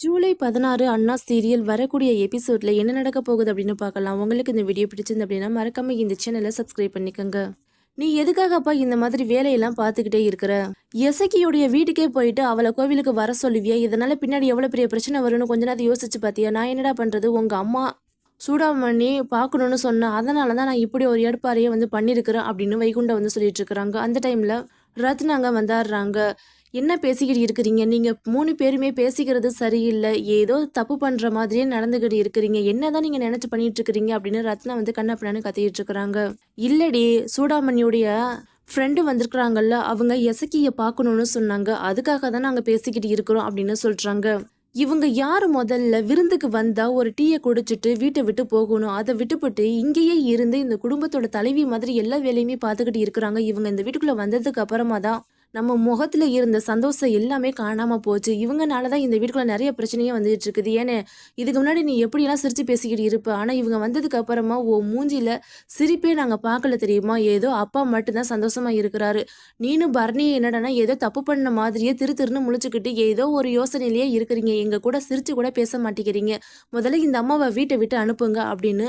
ஜூலை பதினாறு அண்ணா சீரியல் வரக்கூடிய எபிசோட்ல என்ன நடக்க போகுது அப்படின்னு பார்க்கலாம். உங்களுக்கு இந்த வீடியோ பிடிச்சிருந்து அப்படின்னா மறக்காம இந்த சேனலை சப்ஸ்கிரைப் பண்ணிக்கோங்க. நீ எதுக்காகப்பா இந்த மாதிரி வேலையெல்லாம் பார்த்துக்கிட்டே இருக்கிற? எசக்கியுடைய வீட்டுக்கே போயிட்டு அவளை கோவிலுக்கு வர சொல்லுவியா? இதனால பின்னாடி எவ்வளோ பெரிய பிரச்சனை வரும்னு கொஞ்ச நேரம் யோசிச்சு பார்த்தியா நான் என்னடா பண்ணுறது உங்கள் அம்மா சூடாமணி பார்க்கணுன்னு சொன்னேன் அதனால தான் நான் இப்படி ஒரு ஏற்பாடையே வந்து பண்ணியிருக்கிறேன் அப்படின்னு வைகுண்டம் வந்து சொல்லிட்டு இருக்கிறாங்க. அந்த டைமில் ரத்னாங்க வந்தாடுறாங்க. என்ன பேசிக்கிட்டு இருக்கிறீங்க? நீங்கள் மூணு பேருமே பேசிக்கிறது சரியில்லை. ஏதோ தப்பு பண்ணுற மாதிரியே நடந்துக்கிட்டு இருக்கிறீங்க. என்னதான் நீங்கள் நினச்சி பண்ணிட்டு இருக்கிறீங்க அப்படின்னு ரத்னா வந்து கண்ணப்பண்ணு கத்திக்கிட்டு இருக்கிறாங்க. இல்லடி சூடாமணியுடைய ஃப்ரெண்டு வந்திருக்கிறாங்கல்ல அவங்க எசக்கியை பார்க்கணுன்னு சொன்னாங்க. அதுக்காக தான் நாங்கள் பேசிக்கிட்டு இருக்கிறோம் அப்படின்னு சொல்கிறாங்க இவங்க யார் முதல்ல? விருந்துக்கு வந்தால் ஒரு டீயை குடிச்சிட்டு வீட்டை விட்டு போகணும். அதை விட்டுப்பட்டு இங்கேயே இருந்து இந்த குடும்பத்தோட தலைவி மாதிரி எல்லா வேலையுமே பார்த்துக்கிட்டு இருக்கிறாங்க. இவங்க இந்த வீட்டுக்குள்ளே வந்ததுக்கு அப்புறமா தான் நம்ம முகத்தில் இருந்த சந்தோஷம் எல்லாமே காணாமல் போச்சு. இவங்கனால தான் இந்த வீட்டுக்குள்ள நிறைய பிரச்சனையே வந்துட்டு இருக்குது. ஏன்னு இதுக்கு முன்னாடி நீ எப்படியெல்லாம் சிரித்து பேசிக்கிட்டு இருப்ப? ஆனால் இவங்க வந்ததுக்கு அப்புறமா ஓ மூஞ்சியில் சிரிப்பே நாங்கள் பார்க்கல தெரியுமா? ஏதோ அப்பா மட்டும்தான் சந்தோஷமாக இருக்கிறாரு. நீனும் பரணி என்னடானா ஏதோ தப்பு பண்ண மாதிரியே திரு திருன்னு முழிச்சுக்கிட்டு ஏதோ ஒரு யோசனையிலேயே இருக்கிறீங்க. எங்கள் கூட சிரித்து கூட பேச மாட்டேங்கிறீங்க. முதல்ல இந்த அம்மாவை வீட்டை விட்டு அனுப்புங்க அப்படின்னு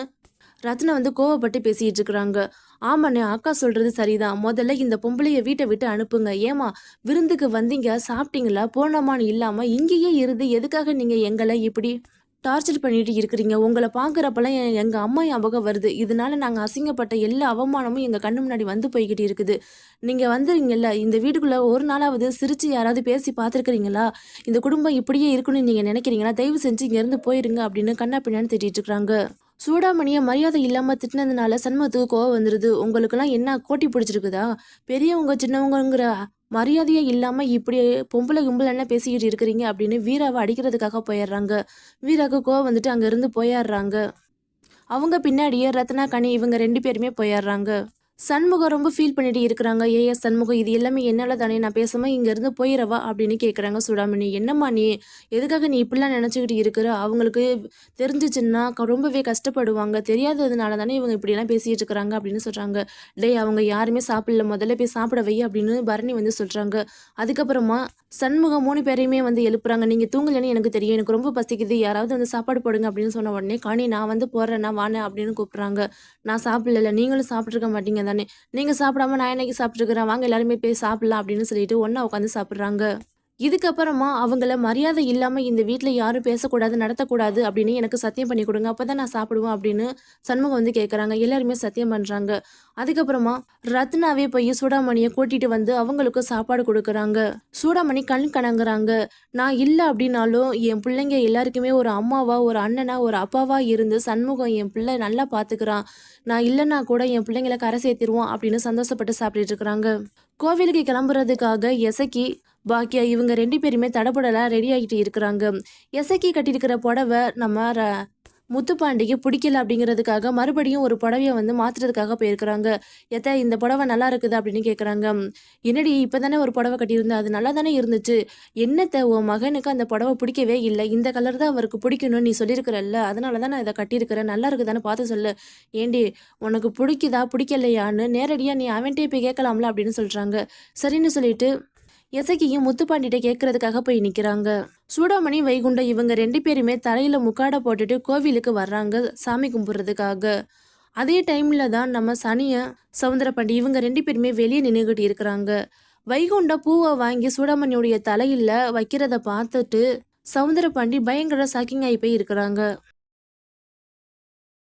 ரத்னா வந்து கோவப்பட்டு பேசிட்டு இருக்கிறாங்க ஆமாண்ணே அக்கா சொல்றது சரிதான். முதல்ல இந்த பொம்பளைய வீட்டை விட்டு அனுப்புங்க. ஏமா விருந்துக்கு வந்தீங்க சாப்பிட்டீங்களா? போனோமான்னு இல்லாம இங்கேயே இருந்து எதுக்காக நீங்க எங்களை இப்படி டார்ச்சர் பண்ணிட்டு இருக்கிறீங்க? உங்களை பார்க்குறப்பெல்லாம் எங்க அம்மா ஞாபகம் வருது. இதனால நாங்கள் அசிங்கப்பட்ட எல்லா அவமானமும் எங்கள் கண்ணு முன்னாடி வந்து போய்கிட்டு இருக்குது. நீங்கள் வந்துருங்கல்ல இந்த வீட்டுக்குள்ளே ஒரு நாளாவது சிரிச்சு யாராவது பேசி பார்த்துருக்குறீங்களா? இந்த குடும்பம் இப்படியே இருக்குன்னு நீங்கள் நினைக்கிறீங்களா? தயவு செஞ்சு இங்கேருந்து போயிருங்க அப்படின்னு கண்ணா பின்னான்னு திட்டிட்டு இருக்கிறாங்க. சூடாமணியை மரியாதை இல்லாமல் திட்டினதுனால சண்முகத்துக்கு கோவம் வந்துடுது உங்களுக்கெல்லாம் என்ன கோட்டி பிடிச்சிருக்குதா? பெரியவங்க சின்னவங்கங்கிற மரியாதையே இல்லாமல் இப்படி பொம்பளை கும்பல என்ன பேசிக்கிட்டு இருக்கிறீங்க அப்படின்னு வீராவை அடிக்கிறதுக்காக போயிடுறாங்க. வீராவுக்கு கோவம் வந்துட்டு அங்கேருந்து போயிடுறாங்க. அவங்க பின்னாடியே ரத்னா கனி இவங்க ரெண்டு பேருமே போயிடுறாங்க. சண்முகம் ரொம்ப ஃபீல் பண்ணிட்டு இருக்கிறாங்க. ஏஎஸ் சண்முகம் இது எல்லாமே என்னால் தானே? நான் பேசாமல் இங்கேருந்து போயிடவா அப்படின்னு கேட்குறாங்க சுடாமணி. என்னம்மா நீ? எதுக்காக நீ இப்படிலாம் நினச்சிக்கிட்டு இருக்கிற? அவங்களுக்கு தெரிஞ்சிச்சுன்னா ரொம்பவே கஷ்டப்படுவாங்க. தெரியாததுனால தானே இவங்க இப்படிலாம் பேசிகிட்டு இருக்கிறாங்க அப்படின்னு சொல்கிறாங்க டேய் அவங்க யாருமே சாப்பிடல. முதல்ல போய் சாப்பிட வை அப்படின்னு பரணி வந்து சொல்கிறாங்க அதுக்கப்புறமா சண்முகம் மூணு பேரையுமே வந்து எழுப்புறாங்க. நீங்கள் தூங்கலன்னு எனக்கு தெரியும். எனக்கு ரொம்ப பசிக்குது. யாராவது வந்து சாப்பாடு போடுங்க அப்படின்னு சொன்ன உடனே காணி நான் வந்து போடுறேன்னா வானே அப்படின்னு கூப்பிட்றாங்க. நான் சாப்பிடல நீங்களும் சாப்பிட்ருக்க மாட்டீங்க. தானே. நீங்க சாப்பிடாம நான் என்னைக்கு சாப்பிட்ருக்குறேன் வாங்க எல்லாருமே போய் சாப்பிட்லாம் அப்படின்னு சொல்லிட்டு ஒன்றா உட்காந்து சாப்பிட்றாங்க. இதுக்கப்புறமா அவங்கள மரியாதை இல்லாமல் இந்த வீட்டில் யாரும் பேசக்கூடாது நடத்தக்கூடாது அப்படின்னு எனக்கு சத்தியம் பண்ணி கொடுங்க. அப்போ தான் நான் சாப்பிடுவேன் அப்படின்னு சண்முகம் வந்து கேட்குறாங்க எல்லாருமே சத்தியம் பண்ணுறாங்க அதுக்கப்புறமா ரத்னாவே போய் சூடாமணியை கூட்டிட்டு வந்து அவங்களுக்கு சாப்பாடு கொடுக்குறாங்க. சூடாமணி கண் கணங்குறாங்க நான் இல்லை அப்படின்னாலும் என் பிள்ளைங்க எல்லாருக்குமே ஒரு அம்மாவா ஒரு அண்ணனா ஒரு அப்பாவா இருந்து சண்முகம் என் பிள்ளை நல்லா பார்த்துக்கிறான் நான் இல்லைன்னா கூட என் பிள்ளைங்களை கரை சேர்த்திருவோம் அப்படின்னு சந்தோஷப்பட்டு சாப்பிட்டுட்டு இருக்கிறாங்க. கோவிலுக்கு கிளம்புறதுக்காக எசக்கி பாக்கியா இவங்க ரெண்டு பேருமே தடப்படலாம் ரெடி ஆகிட்டு இருக்கிறாங்க. எசக்கி கட்டியிருக்கிற புடவை நம்ம ர- முத்துப்பாண்டிக்கு பிடிக்கல அப்படிங்கிறதுக்காக மறுபடியும் ஒரு புடவைய வந்து மாத்துறதுக்காக போயிருக்கிறாங்க. எத்த இந்த புடவை நல்லா இருக்குது அப்படின்னு கேட்குறாங்க என்னடி இப்போ தானே ஒரு புடவை கட்டியிருந்தேன் அது நல்லா தானே இருந்துச்சு. என்னத்தை உன் மகனுக்கு அந்த புடவை பிடிக்கவே இல்லை. இந்த கலர் தான் அவருக்கு பிடிக்கணும்னு நீ சொல்லியிருக்கிறல்ல. அதனால தான் நான் இதை கட்டியிருக்கிறேன் நல்லா இருக்குதான்னு பார்த்து சொல்லு. ஏண்டி உனக்கு பிடிக்குதா பிடிக்கலையான்னு நேரடியாக நீ அவன்கிட்டே போய் கேட்கலாம்ல அப்படின்னு சொல்கிறாங்க சரின்னு சொல்லிட்டு எசகியும் முத்துப்பாண்டிட்ட கேட்கறதுக்காக போய் நிற்கிறாங்க சூடாமணி வைகுண்டம் இவங்க ரெண்டு பேருமே தலையில முக்காடை போட்டுட்டு கோவிலுக்கு வர்றாங்க சாமி கும்பிட்றதுக்காக. அதே டைம்ல தான் நம்ம சனிய சவுந்தரபாண்டி இவங்க ரெண்டு பேருமே வெளியே நின்றுகிட்டு இருக்கிறாங்க. வைகுண்ட பூவை வாங்கி சூடாமணியுடைய தலையில வைக்கிறத பார்த்துட்டு சவுந்தரபாண்டி பயங்கர சாக்கிங் ஆகி போய் இருக்கிறாங்க.